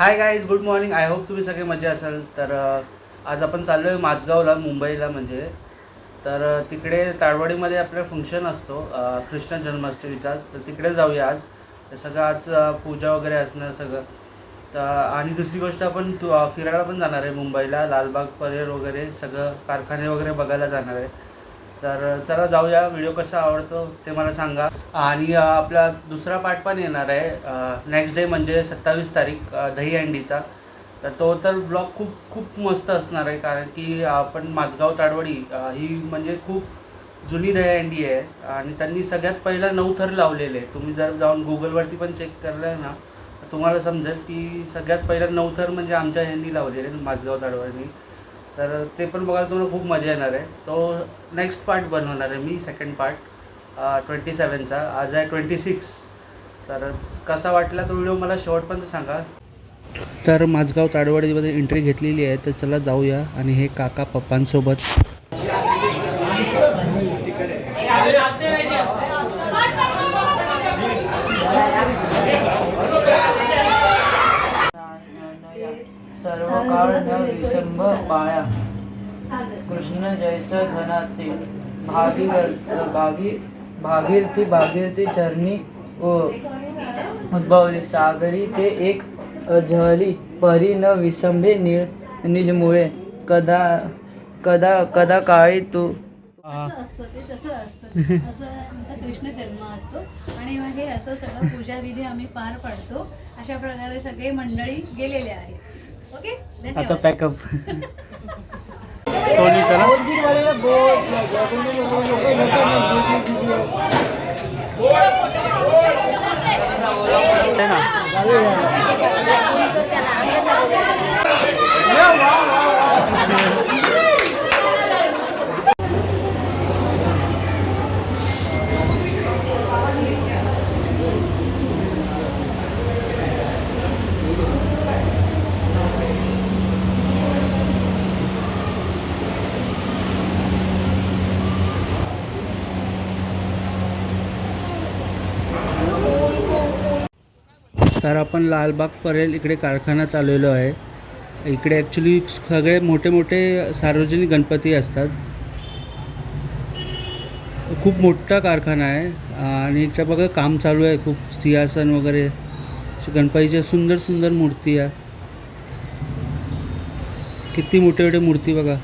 Hi guys good morning I hope तुम्ही सगळे मजा असाल. तर आज आपण चाललो आहे माझगावला मुंबईला म्हणजे. तर तिकडे ताडवाडीमध्ये आपलं फंक्शन असतो कृष्ण जन्माष्टमीचा. तर तिकडे जाऊया आज. सगळं आज पूजा वगैरे असणार सगळं. तर आणि दुसरी गोष्ट आपण तू फिरायला पण जाणार आहे मुंबईला. लालबाग परेर वगैरे सगळं कारखाने वगैरे बघायला जाणार आहे. तर चला जाऊया व्हिडिओ कसा आवडतो ते मला सांगा. आणि आपला दुसरा पार्ट पण येणार आहे. नेक्स्ट डे म्हणजे सत्तावीस तारीख दही दहीहंडीचा तर तो तर ब्लॉग खूप खूप मस्त असणार आहे. कारण की आपण माझगाव ताडवडी ही म्हणजे खूप जुनी दहीहंडी आहे. आणि त्यांनी सगळ्यात पहिला नऊ थर लावलेले तुम्ही जर जाऊन गुगलवरती पण चेक करलं ना तुम्हाला समजेल की सगळ्यात पहिला नऊ थर म्हणजे आमच्या ह्यांनी लावलेले माझगाव ताडवडीने. तर ते पण बघायला तुम्हाला खूप मजा येणार आहे. तो नेक्स्ट पार्ट बनवणार आहे मी सेकंड पार्ट ट्वेंटी सेवनचा आज आहे ट्वेंटी सिक्स तर कसा वाटला तो व्हिडिओ मला शेवटपर्यंत सांगा. तर माझगाव ताडवाडीमध्ये एंट्री घेतलेली आहे तर चला जाऊया आणि हे काका पप्पांसोबत. सर्व काळ न विसंब पाया। कृष्ण जैस धनाते भागी भागी भागीरथी भागीरथी चरणी ओ उद्भवली। सागरी ते एक झळली परी न विसंबे निळ निजमुळे। कदा कदा कदा काळी तू। असं असतं ते तसं असतं. असं आमचा कृष्ण जन्म असतो. आणि मग हे असं सगळं पूजाविधी आम्ही पार पाडतो. अशा प्रकारे सगळे मंडळी गेलेले आहेत. ओके? आता पॅकअप सोनी चला. ना? तर आपण लालबाग परेल इकडे कारखाना चालवलो आहे. इकडे ॲक्च्युली सगळे मोठे मोठे सार्वजनिक गणपती असतात. खूप मोठा कारखाना आहे आणि इथं बघा काम चालू आहे खूप. सिंहासन वगैरे अशी सुंदर सुंदर मूर्ती आहे. किती मोठे मोठे मूर्ती बघा.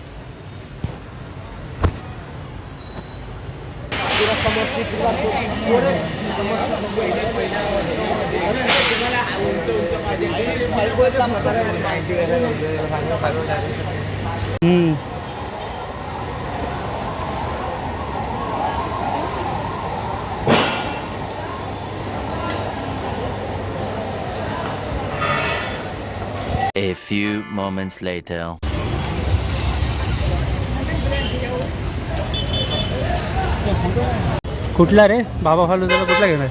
हम्म. A few moments later. कुठला रे? बाबा फालुदाला कुठला घेणार?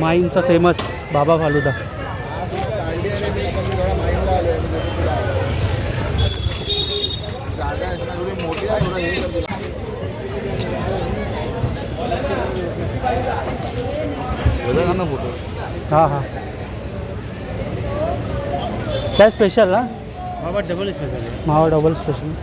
माईंचा फेमस बाबा फालुदा. हां हां. काय स्पेशल ना? Mawa double special mawa double special